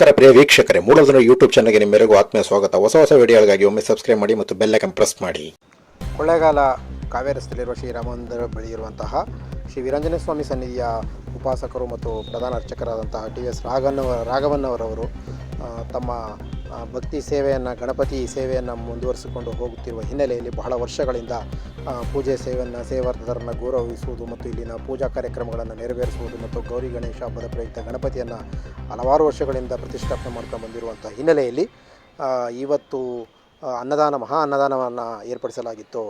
ನಮಸ್ಕಾರ ಪ್ರಿಯ ವೀಕ್ಷಕರೇ ಮೂಲಧನ ಯೂಟ್ಯೂಬ್ ಚಾನಲ್ಗೆ ನಿಮ್ಮೆಲ್ಲರಿಗೂ ಆತ್ಮೀಯ ಸ್ವಾಗತ. ಹೊಸ ಹೊಸ ವಿಡಿಯೋಗಳಿಗಾಗಿ ಒಮ್ಮೆ ಸಬ್ಸ್ಕ್ರೈಬ್ ಮಾಡಿ ಮತ್ತು ಬೆಲ್ಲೈಕನ್ ಪ್ರೆಸ್ ಮಾಡಿ. ಕೊಳ್ಳೇಗಾಲ ಕಾವೇರಿ ರಸ್ತೆಯಲ್ಲಿರುವ ಶ್ರೀರಾಮಂದಿರ ಬಳಿ ಇರುವಂತಹ ಶ್ರೀ ವೀರಾಂಜನೇಯ ಸ್ವಾಮಿ ಸನ್ನಿಧಿಯ ಉಪಾಸಕರು ಮತ್ತು ಪ್ರಧಾನ ಅರ್ಚಕರಾದಂತಹ ಟಿ ಎಸ್ ರಾಘವನ್ನವ ರಾಘವನ್ನವರವರು ತಮ್ಮ ಭಕ್ತಿ ಸೇವೆಯನ್ನು ಗಣಪತಿ ಸೇವೆಯನ್ನು ಮುಂದುವರಿಸಿಕೊಂಡು ಹೋಗುತ್ತಿರುವ ಹಿನ್ನೆಲೆಯಲ್ಲಿ ಬಹಳ ವರ್ಷಗಳಿಂದ ಪೂಜೆ ಸೇವೆಯನ್ನು ಸೇವಾರ್ಥರನ್ನು ಗೌರವಿಸುವುದು ಮತ್ತು ಇಲ್ಲಿನ ಪೂಜಾ ಕಾರ್ಯಕ್ರಮಗಳನ್ನು ನೆರವೇರಿಸುವುದು ಮತ್ತು ಗೌರಿ ಗಣೇಶ ಹಬ್ಬದ ಪ್ರಯುಕ್ತ ಗಣಪತಿಯನ್ನು ಹಲವಾರು ವರ್ಷಗಳಿಂದ ಪ್ರತಿಷ್ಠಾಪನೆ ಮಾಡ್ಕೊಂಡು ಬಂದಿರುವಂಥ ಹಿನ್ನೆಲೆಯಲ್ಲಿ ಇವತ್ತು ಅನ್ನದಾನ ಮಹಾ ಅನ್ನದಾನವನ್ನು ಏರ್ಪಡಿಸಲಾಗಿತ್ತು.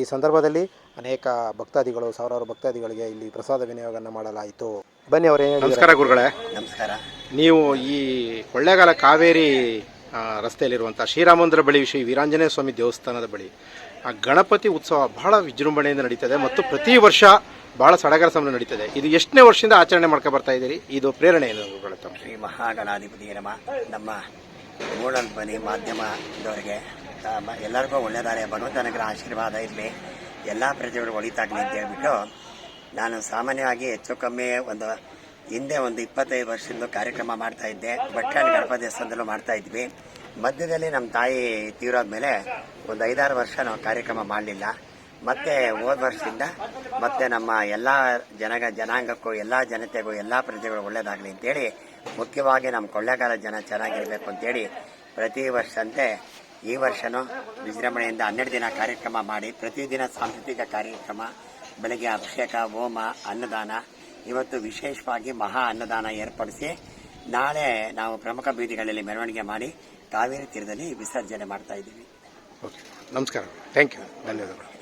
ಈ ಸಂದರ್ಭದಲ್ಲಿ ಅನೇಕ ಭಕ್ತಾದಿಗಳು ಸಾವಿರಾರು ಭಕ್ತಾದಿಗಳಿಗೆ ಇಲ್ಲಿ ಪ್ರಸಾದ ವಿನಿಯೋಗವನ್ನು ಮಾಡಲಾಯಿತು. ಬನ್ನಿ ಅವರೇ ನಮಸ್ಕಾರ ಗುರುಗಳೇ. ನಮಸ್ಕಾರ. ನೀವು ಈ ಕೊಳ್ಳೇಗಾಲ ಕಾವೇರಿ ರಸ್ತೆಯಲ್ಲಿರುವಂಥ ಶ್ರೀರಾಮಂದಿರ ಬಳಿ ಶ್ರೀ ವೀರಾಂಜನೇಯ ಸ್ವಾಮಿ ದೇವಸ್ಥಾನದ ಬಳಿ. ಆ ಗಣಪತಿ ಉತ್ಸವ ಬಹಳ ವಿಜೃಂಭಣೆಯಿಂದ ನಡೀತದೆ ಮತ್ತು ಪ್ರತಿ ವರ್ಷ ಬಹಳ ಸಡಗರ ಸಂಭ್ರಮ ನಡೀತದೆ. ಇದು ಎಷ್ಟನೇ ವರ್ಷದಿಂದ ಆಚರಣೆ ಮಾಡ್ಕೊ ಬರ್ತಾ ಇದ್ದೀರಿ? ಇದು ಪ್ರೇರಣೆ ಶ್ರೀ ಮಹಾಗಣಾಧಿಪತಿ ನಮ್ಮ ನಮ್ಮ ಮೂಡಲ್ಪನಿ ಮಾಧ್ಯಮದವರಿಗೆ ಎಲ್ಲರಿಗೂ ಒಳ್ಳೆಯದಾರೆ ಭಗವಂತನಗರ ಆಶೀರ್ವಾದ ಇರಲಿ. ಎಲ್ಲ ಪ್ರಜೆಗಳು ಒಳಿತಾಗಲಿ ಅಂತ ಹೇಳ್ಬಿಟ್ಟು ನಾನು ಸಾಮಾನ್ಯವಾಗಿ ಹೆಚ್ಚು ಕಮ್ಮಿ ಒಂದು ಹಿಂದೆ ಒಂದು ಇಪ್ಪತ್ತೈದು ವರ್ಷದಿಂದ ಕಾರ್ಯಕ್ರಮ ಮಾಡ್ತಾ ಇದ್ದೆ. ಭಟ್ಕಳ ಗಣಪತಿ ದೇವಸ್ಥಾನದಲ್ಲೂ ಮಾಡ್ತಾ ಇದ್ವಿ. ಮಧ್ಯದಲ್ಲಿ ನಮ್ಮ ತಾಯಿ ತೀರೋದ್ಮೇಲೆ ಒಂದು ಐದಾರು ವರ್ಷ ನಾವು ಕಾರ್ಯಕ್ರಮ ಮಾಡಲಿಲ್ಲ. ಮತ್ತೆ ಹೋದ ವರ್ಷದಿಂದ ಮತ್ತೆ ನಮ್ಮ ಎಲ್ಲ ಜನಗ ಜನಾಂಗಕ್ಕೂ, ಎಲ್ಲ ಜನತೆಗೂ, ಎಲ್ಲ ಪ್ರಜೆಗಳು ಒಳ್ಳೇದಾಗಲಿ ಅಂತೇಳಿ, ಮುಖ್ಯವಾಗಿ ನಮ್ಮ ಕೊಳ್ಳೇಗಾಲ ಜನ ಚೆನ್ನಾಗಿರಬೇಕು ಅಂತೇಳಿ ಪ್ರತಿ ವರ್ಷಂತೆ ಈ ವರ್ಷನೂ ವಿಜೃಂಭಣೆಯಿಂದ ಹನ್ನೆರಡು ದಿನ ಕಾರ್ಯಕ್ರಮ ಮಾಡಿ ಪ್ರತಿದಿನ ಸಾಂಸ್ಕೃತಿಕ ಕಾರ್ಯಕ್ರಮ, ಬೆಳಗ್ಗೆ ಅಭಿಷೇಕ, ಹೋಮ, ಅನ್ನದಾನ ಇವತ್ತು ವಿಶೇಷವಾಗಿ ಮಹಾ ಅನ್ನದಾನ ಏರ್ಪಡಿಸಿ ನಾಳೆ ನಾವು ಪ್ರಮುಖ ಬೀದಿಗಳಲ್ಲಿ ಮೆರವಣಿಗೆ ಮಾಡಿ ಕಾವೇರಿ ತೀರದಲ್ಲಿ ವಿಸರ್ಜನೆ ಮಾಡ್ತಾ ಇದ್ದೀವಿ. ಓಕೆ. ನಮಸ್ಕಾರ. ಥ್ಯಾಂಕ್ ಯು ಧನ್ಯವಾದಗಳು.